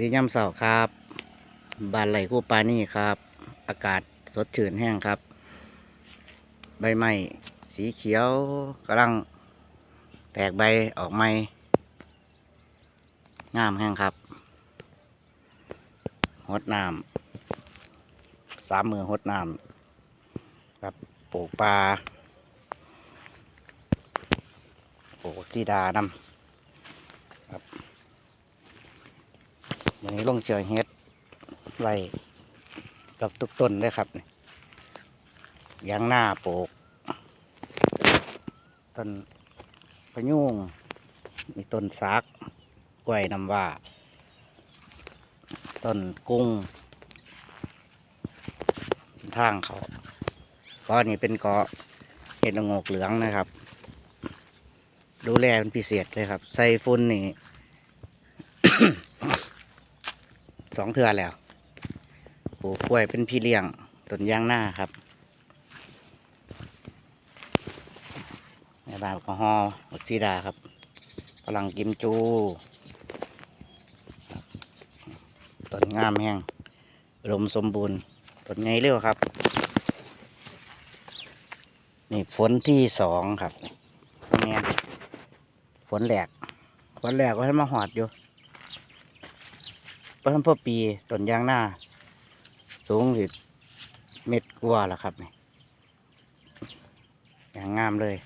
ดีย่ำเสาครับ บานไหลคู่ปลานี่ครับ อากาศสดชื่นแห้งครับ ใบไม้สีเขียวกำลังแตกใบออกใหม่งามแห้งครับหดน้ำสามมือหดน้ำครับปลูกปลาปลูกจีดานำครับ วันนี้ลงเจอเฮ็ดไว้กับทุกต้นเลยครับนี่ยางหน้าปลูกต้นพะยุงมีต้นซักกล้วยน้ำว่า ต้นกุ้ง ทางเขาเก็นี่เป็นเกาะเห็ดละงกเหลืองนะครับ ดูแลเป็นพิเศษเลยครับ ใส่ฟุ้นนี่ สองเทือแล้วปลูกกล้วยเป็นพี่เลี้ยงต้นยางหน้าครับในบ้านก็ฮอบักซีดาครับกำลังกิมจูต้นงามแห้งอุดมสมบูรณ์ต้นใหญ่เร็วครับ นี่ฝนที่สองครับนี่ฝนแหลกฝนแหลกก็ให้มาหอดอยู่ เพิ่มพ่อปีต้นยางหน้า สูงสิเม็ดกว่าแล้วครับนี่อย่างงามเลย